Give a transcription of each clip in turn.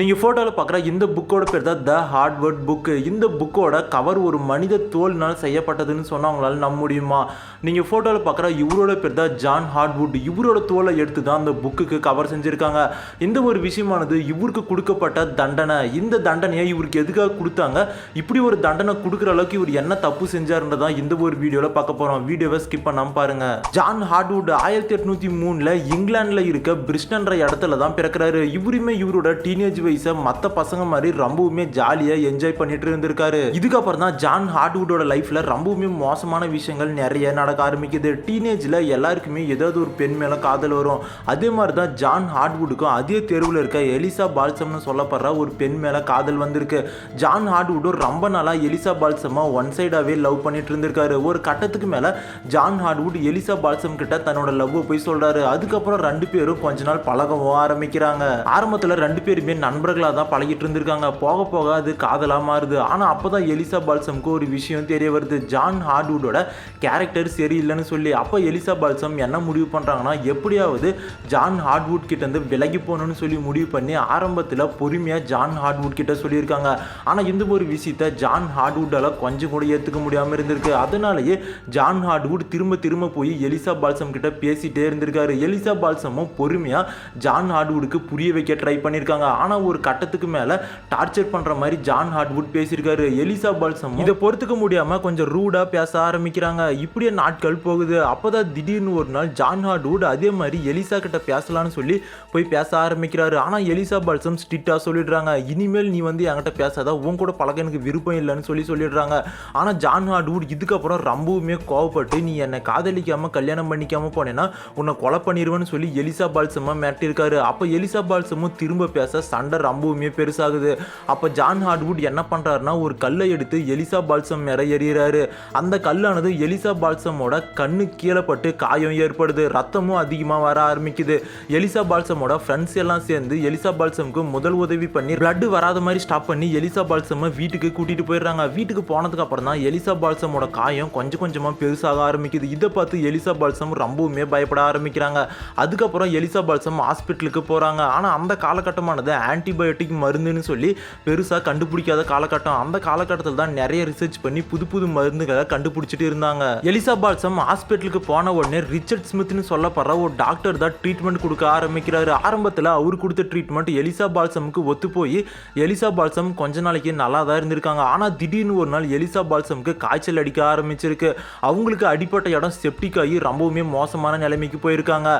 நீங்கள் ஃபோட்டோவில் பார்க்குற இந்த புக்கோட பேர் தான் த ஹார்ட்வர்ட் புக்கு இந்த புக்கோட கவர் ஒரு மனித தோல்னால் செய்யப்பட்டதுன்னு சொன்னால் அவங்களால நம்ப முடியுமா? நீங்கள் ஃபோட்டோவில் பார்க்குற இவரோட பேர் தான் ஜான் ஹார்ட்வுட் இவரோட தோலை எடுத்து தான் அந்த புக்குக்கு கவர் செஞ்சுருக்காங்க. இந்த ஒரு விஷயமானது இவருக்கு கொடுக்கப்பட்ட தண்டனை. இந்த தண்டனையை இவருக்கு எதுக்காக கொடுத்தாங்க? இப்படி ஒரு தண்டனை கொடுக்குற அளவுக்கு இவர் என்ன தப்பு செஞ்சாருன்றதான் இந்த ஒரு வீடியோவில் பார்க்க போகிறோம் வீடியோவை ஸ்கிப் பண்ணாமல் பாருங்க. ஜான் ஹார்ட்வுட் ஆயிரத்தி எட்நூற்றி மூணில் இங்கிலாந்தில் இருக்க பிரிஸ்டன்ற இடத்துல தான் பிறக்கிறாரு. இவருமே இவரோட டீனேஜ் வயசை மற்ற பசங்க மாதிரி ரொம்பவுமே ஜாலியாக என்ஜாய் பண்ணிட்டு இருந்திருக்காரு. இதுக்கப்புறம் தான் ஜான் ஹார்ட்வுட்டோட லைஃப்பில் ரொம்பவுமே மோசமான விஷயங்கள் நிறைய நடக்க ஆரம்பிக்குது. டீனேஜில் எல்லாருக்குமே ஏதாவது ஒரு பெண் மேலே காதல் வரும். அதே மாதிரி தான் ஜான் ஹார்ட்வுட்டுக்கும் அதே தெருவில் இருக்க எலிசா பால்சம்னு சொல்லப்படுற ஒரு பெண் மேலே காதல் வந்திருக்கு. ஜான் ஹார்ட்வுட்டும் ரொம்ப நாளாக எலிசா பால்சமாக ஒன் சைடாகவே லவ் பண்ணிட்டு இருந்திருக்காரு. ஒரு கட்டத்துக்கு மேலே ஜான் ஹார்ட்வுட் எலிசா பால்சம் கிட்ட தன்னோட லவ்வை போய் சொல்கிறாரு அதுக்கப்புறம் ரெண்டு பேரும் கொஞ்ச நாள் பழகவும் ஆரம்பிக்கிறாங்க. ஆரம்பத்தில் ரெண்டு பேருமே நண்பர்களாக தான் பழகிட்டு இருந்திருக்காங்க. போக போக அது காதலாக மாறுது. ஆனால் அப்போ தான் எலிசா பால்சம்க்கு ஒரு விஷயம் தெரிய வருது. ஜான் ஹார்ட்வுட்டோட கேரக்டர் சரியில்லைன்னு சொல்லி அப்போ எலிசா பால்சம் என்ன முடிவு பண்ணுறாங்கன்னா எப்படியாவது ஜான் ஹார்ட்வுட் கிட்டேருந்து விலகி போகணும்னு சொல்லி முடிவு பண்ணி ஆரம்பத்தில் பொறுமையாக ஜான் ஹார்ட்வுட் கிட்ட சொல்லியிருக்காங்க. ஆனால் இந்த ஒரு விஷயத்த ஜான் ஹார்ட்வுட்டால் கொஞ்சம் கூட ஏற்றுக்க முடியாமல் இருந்திருக்கு. அதனாலேயே ஜான் ஹார்ட்வுட் திரும்ப திரும்ப போய் எலிசா பால்சம் கிட்ட பேசிகிட்டே இருந்திருக்காரு. எலிசா பால்சமும் பொறுமையாக ஜான் ஹார்ட்வுட்டுக்கு புரிய வைக்க ட்ரை பண்ணியிருக்காங்க. ஆனால் ஒரு கட்டத்துக்கு மேலே டார்ச்சர் பண்ணுற மாதிரி ஜான் ஹார்ட்வுட் பேசியிருக்காரு. எலிசா பால்சம் இதை பொறுத்துக்க முடியாமல் கொஞ்சம் ரூடாக பேச ஆரம்பிக்கிறாங்க. இப்படியே நாட்கள் போகுது. அப்போதான் திடீர்னு ஒரு நாள் ஜான் ஹார்ட்வுட் அதே மாதிரி எலிசா கிட்ட பேசலாம்னு சொல்லி போய் பேச ஆரம்பிக்கிறாரு. ஆனால் எலிசா பால்சம் ஸ்ட்ரிக்டாக சொல்லிடுறாங்க. இனிமேல் நீ வந்து என்கிட்ட பேசாத. உன் கூட பழக எனக்கு விருப்பம் இல்லைன்னு சொல்லி சொல்லிடுறாங்க. ஆனால் ஜான் ஹார்ட்வுட் இதுக்கப்புறம் ரொம்பவுமே கோவப்பட்டு நீ என்னை காதலிக்காமல் கல்யாணம் பண்ணிக்காம போனேன்னா உன்னை கொலை பண்ணிடுவேன்னு சொல்லி எலிசா பால்சம்மா மிரட்டியிருக்காரு. அப்போ எலிசா பால்சமும் திரும்ப பேச சண்டை ரொம்பவுமே பெருசாகுது. அப்போ ஜான் ஹார்ட்வுட் என்ன பண்ணுறாருன்னா ஒரு கல்லை எடுத்து எலிசா பால்சம் மேலே எறிகிறாரு. அந்த கல்லானது எலிசா பால்சமோட கண்ணு கீழே பட்டு காயம் ஏற்படுது. ரத்தமும் அதிகமாக வர ஆரம்பிக்குது. எலிசா பால்சமோட ஃப்ரெண்ட்ஸ் எல்லாம் சேர்ந்து எலிசா பால்சமுக்கு முதல் உதவி பண்ணி பிளட் வராத மாதிரி ஸ்டாப் பண்ணி எலிசா பால்சமை வீட்டுக்கு கூட்டிட்டு போயிடுறாங்க. வீட்டுக்கு போனதுக்கு அப்புறம் தான் எலிசா பால்சமோட காயம் கொஞ்சம் கொஞ்சமாக பெருசாக ஆரம்பிக்குது. இதை பார்த்து எலிசா பால்சம் ரொம்பவுமே பயப்பட ஆரம்பிக்கிறாங்க. அதுக்கப்புறம் எலிசா பால்சம் ஹாஸ்பிட்டலுக்கு போகிறாங்க ஆனால் அந்த காலகட்டமானது ஆன்டிபயோட்டிக் மருந்துன்னு சொல்லி பெருசாக கண்டுபிடிக்காத காலகட்டம். அந்த காலகட்டத்தில் தான் நிறைய ரிசர்ச் பண்ணி புது புது மருந்துகளை கண்டுபிடிச்சிட்டு இருந்தாங்க. எலிசா பால்சம் ஹாஸ்பிட்டலுக்கு போன உடனே ரிச்சர்ட் ஸ்மித்னு சொல்லப்படுற ஒரு டாக்டர் தான் ட்ரீட்மெண்ட் கொடுக்க ஆரம்பிக்கிறாரு. ஆரம்பத்தில் அவர் கொடுத்த ட்ரீட்மெண்ட் எலிசா பால்சமுக்கு ஒத்து போய் எலிசா பால்சம் கொஞ்ச நாளைக்கு நல்லா தான் இருந்திருக்காங்க. ஆனால் திடீர்னு ஒரு நாள் எலிசா பால்சமுக்கு காய்ச்சல் அடிக்க ஆரம்பிச்சிருக்கு. அவங்களுக்கு அடிப்பட்ட இடம் செப்டிக் ஆகி ரொம்பவுமே மோசமான நிலைமைக்கு போயிருக்காங்க.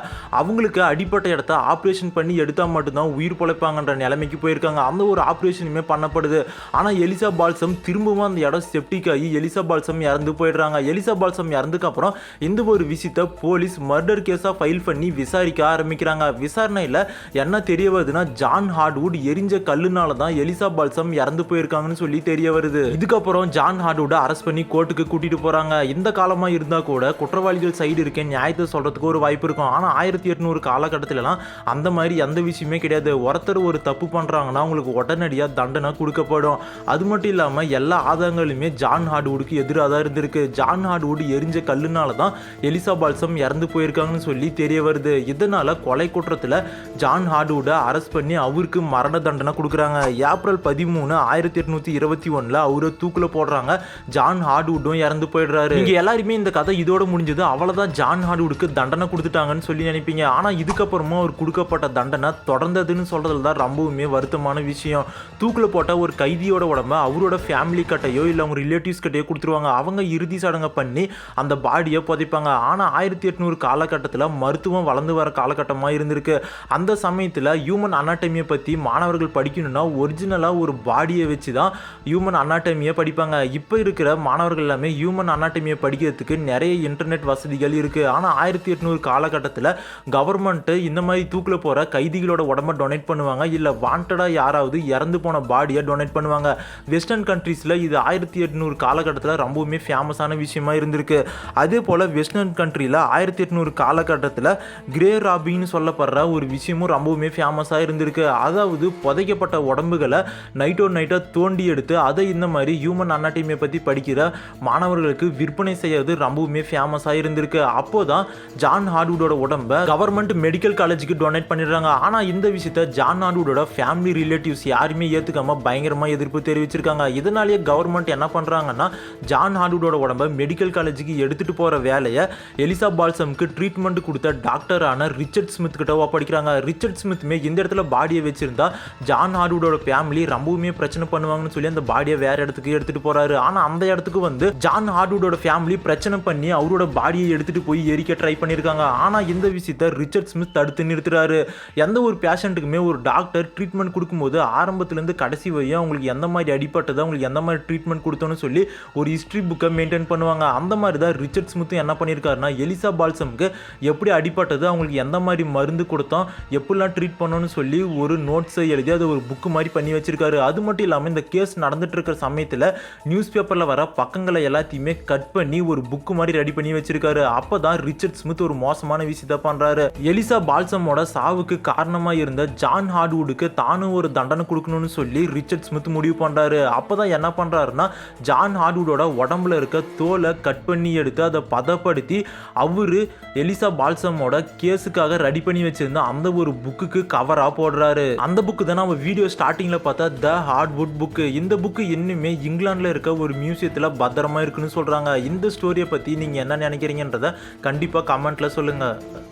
அவங்களுக்கு அடிப்பட்ட இடத்த ஆப்ரேஷன் பண்ணி எடுத்தால் மட்டும்தான் உயிர் பிழைப்பாங்கன்ற நிலைமைக்கு போயிருக்காங்க. அந்த ஒரு ஆப்ரேஷனுமே பண்ணப்படுது. ஆனால் எலிசா பால்சம் திரும்பவும் அந்த இடம் செப்டிக் ஆகி எலிசா பால்சம் இறந்து போயிடுறாங்க. எலிசா பால்சம் இறந்ததுக்கப்புறம் இந்த ஒரு விஷயத்த போலீஸ் மர்டர் கேஸாக ஃபைல் பண்ணி விசாரிக்க ஆரம்பிக்கிறாங்க. விசாரணையில் என்ன தெரிய வருதுன்னா ஜான் ஹார்ட்வுட் எரிஞ்ச கல்லுனால தான் எலிசா பால்சம் இறந்து போயிருக்காங்கன்னு சொல்லி தெரிய வருது. இதுக்கப்புறம் ஜான் ஹார்ட்வுட்டை அரெஸ்ட் பண்ணி கோர்ட்டுக்கு கூட்டிட்டு போறாங்க. இந்த காலமா இருந்தா கூட குற்றவாளிகள் சைடு இருக்க நியாயத்தை சொல்றதுக்கு ஒரு வாய்ப்பு இருக்கும். ஆனா ஆயிரத்தி எட்நூறு காலகட்டத்திலலாம் அந்த மாதிரி எந்த விஷயமே கிடையாது. ஒருத்தர் ஒரு தப்பு பண்ணுறாங்கன்னா அவங்களுக்கு உடனடியாக தண்டனை கொடுக்கப்படும். அது மட்டும் இல்லாமல் எல்லா ஆதாரங்களுமே ஜான் ஹார்ட்வுட்டுக்கு எதிராக தான் இருந்திருக்கு. ஜான் ஹார்ட்வுட் எரிஞ்ச கல்லுனால தான் எலிசா பால்சம் இறந்து போயிருக்காங்கன்னு சொல்லி தெரிய வருது. இதனால் கொலை குற்றத்தில் ஜான் ஹார்ட்வுட்டை அரெஸ்ட் பண்ணி அவருக்கு மரண தண்டனை கொடுக்குறாங்க. ஏப்ரல் பதிமூணு ஆயிரத்தி எட்நூற்றி இருபத்தி ஒன்றில் அவரை தூக்கில் போடுறாங்க. ஜான் ஹார்ட்வுட்டும் இறந்து போயிடுறாரு. இங்கே எல்லாருமே இந்த கதை இதோட முடிஞ்சது. அவ்வளோதான் ஜான் ஹார்ட்வுட்க்கு தண்டனை கொடுத்துட்டாங்கன்னு சொல்லி நினைப்பீங்க. ஆனால் இதுக்கப்புறமா அவர் கொடுக்கப்பட்ட தண்டனை தொடர்ந்ததுன்னு சொல்கிறதுல தான் ரொம்பவுமே வருத்தமான விஷயம். தூக்கில் போட்டால் ஒரு கைதியோட உடம்ப அவரோட ஃபேமிலி கட்டையோ இல்லை அவங்க ரிலேட்டிவ்ஸ் கட்டையோ கொடுத்துருவாங்க. அவங்க இறுதி சடங்கை பண்ணி அந்த பாடியை புதைப்பாங்க. ஆனால் ஆயிரத்தி எட்நூறு காலகட்டத்தில் மருத்துவம் வளர்ந்து வர காலகட்டமாக இருந்திருக்கு. அந்த சமயத்தில் ஹியூமன் அனாட்டமியை பற்றி மாணவர்கள் படிக்கணும்னா ஒரிஜினலாக ஒரு பாடியை வச்சு தான் ஹியூமன் அனாட்டமியை படிப்பாங்க. இப்போ இருக்கிற மாணவர்கள் எல்லாமே ஹியூமன் அனாட்டமியை படிக்கிறதுக்கு நிறைய இன்டர்நெட் வசதிகள் இருக்குது ஆனால் ஆயிரத்தி எட்நூறு காலகட்டத்தில் கவர்மெண்ட்டு இந்த மாதிரி தூக்கில் போகிற கைதிகளோட உடம்ப டொனேட் பண்ணுவாங்க. இல்லை வாண்டடாக யாராவது இறந்து போன பாடியை டொனேட் பண்ணுவாங்க. வெஸ்டர்ன் கண்ட்ரீஸில் இது ஆயிரத்தி எட்நூறு காலகட்டத்தில் ரொம்பவுமே ஃபேமஸான விஷயமா இருந்திருக்கு. அதே போல் வெஸ்டர்ன் கண்ட்ரியில் ஆயிரத்தி எட்நூறு காலகட்டத்தில் கிரே ராபின்னு சொல்லப்படுற ஒரு விஷயமும் ரொம்பவுமே ஃபேமஸாக இருந்திருக்கு. அதாவது புதைக்கப்பட்ட உடம்புகளை நைட்டோ நைட்டாக தோண்டி எடுத்து அதை இந்த மாதிரி ஹியூமன் அனாட்டமியை பற்றி படிக்கிற மாணவர்களுக்கு விற்பனை செய்யறது ரொம்பவுமே ஃபேமஸாக இருந்திருக்கு. அப்போ தான் ஜான் ஹார்ட்வுடோட உடம்ப கவர்மெண்ட் மெடிக்கல் காலேஜுக்கு டொனேட் பண்ணிடுறாங்க. ஆனால் இந்த விஷயத்த ஜான் ஹார்ட்வுடோட ஃபேமிலி ரிலேட்டிவ்ஸ் யாருமே ஏற்றுக்காமல் பயங்கரமாக எதிர்ப்பு தெரிவிச்சிருக்காங்க. இதனாலேயே கவர்மெண்ட் என்ன பண்ணுறாங்கன்னா ஜான் ஹார்ட்வுடோட உடம்ப மெடிக்கல் காலேஜுக்கு எடுத்துகிட்டு போகிற வேலையை எலிசா பால்சம்க்கு ட்ரீட்மெண்ட் கொடுத்த டாக்டரான ரிச்சர்ட் ஸ்மித் கிட்ட ஒப்படைக்கிறாங்க ரிச்சர்ட் ஸ்மித்துமே இந்த இடத்துல பாடியை வச்சுருந்தா ஜான் ஹார்டுவோட ஃபேமிலி ரொம்பவுமே பிரச்சனை பண்ணுவாங்கன்னு சொல்லி அந்த பாடியை வேற இடத்துக்கு எடுத்துகிட்டு போகிறாரு ஆனால் அந்த இடத்துக்கு வந்து ஜான் ஹார்டுவோட ஃபேமிலி பிரச்சனை பண்ணி அவரோட பாடியை எடுத்துகிட்டு போய் எரிக்க ட்ரை பண்ணியிருக்காங்க ஆனால் இந்த விஷயத்தை ரிச்சர்ட் ஸ்மித் தடுத்து நிறுத்துறாரு. எந்த ஒரு பேஷண்ட்டுக்குமே ஒரு டாக்டர் ட்ரீட்மெண்ட் கொடுக்கும்போது ஆரம்பத்துலேருந்து கடைசி வரையும் அவங்களுக்கு எந்த மாதிரி அடிப்பட்டது அவங்களுக்கு எந்த மாதிரி ட்ரீட்மெண்ட் கொடுத்தோன்னு சொல்லி ஒரு ஹிஸ்ட்ரி புக்கை மெயின்டைன் பண்ணுவாங்க. அந்த மாதிரி தான் ரிச்சர்ட் ஸ்மித்தும் என்ன பண்ணியிருக்காருன்னா எலிசா பால்சம்க்கு எப்படி அடிப்பட்டது அவங்களுக்கு எந்த மாதிரி மருந்து கொடுத்தோம் எப்படிலாம் ட்ரீட் பண்ணணும்னு சொல்லி ஒரு நோட்ஸை எழுதி அது ஒரு புக்கு மாதிரி பண்ணி வச்சிருக்காரு. அது மட்டும் இல்லாமல் இந்த கேஸ் நடந்துட்டு இருக்கிற சமயத்தில் நியூஸ் பேப்பரில் வர பக்கங்களை எல்லாத்தையுமே கட் பண்ணி ஒரு புக்கு மாதிரி ரெடி பண்ணி வச்சிருக்காரு. அப்போ தான் ரிச்சர்ட் ஸ்மித் ஒரு மோசமான விஷயத்தை பண்ணுறாரு எலிசா பால்சமோட சாவுக்கு காரணமாக இருந்த ஜான் ஹார்ட்வுட்டுக்கு தானும் ஒரு தண்டனை கொடுக்கணும்னு சொல்லி ரிச்சர்ட் ஸ்மித் முடிவு பண்ணுறாரு அப்போ தான் என்ன பண்ணுறாருன்னா ஜான் ஹார்ட்வுட்டோட உடம்புல இருக்க தோலை கட் பண்ணி எடுத்து அதை பதப்படுத்தி அவர் எலிசா பால்சமோட கேஸுக்காக ரெடி பண்ணி வச்சிருந்த அந்த ஒரு புக்குக்கு கவராக போடுறாரு. அந்த புக்கு தான் நம்ம வீடியோ ஸ்டார்டிங்கில் பார்த்தா த ஹார்ட்வுட் புக்கு இந்த புக்கு இன்னுமே இங்கிலாந்தில் இருக்க ஒரு மியூசியத்தில் பத்திரமா இருக்குன்னு சொல்கிறாங்க இந்த ஸ்டோரியை பற்றி நீங்கள் என்ன நினைக்கிறீங்கன்றத கண்டிப்பாக கமெண்ட்டில் சொல்லுங்கள்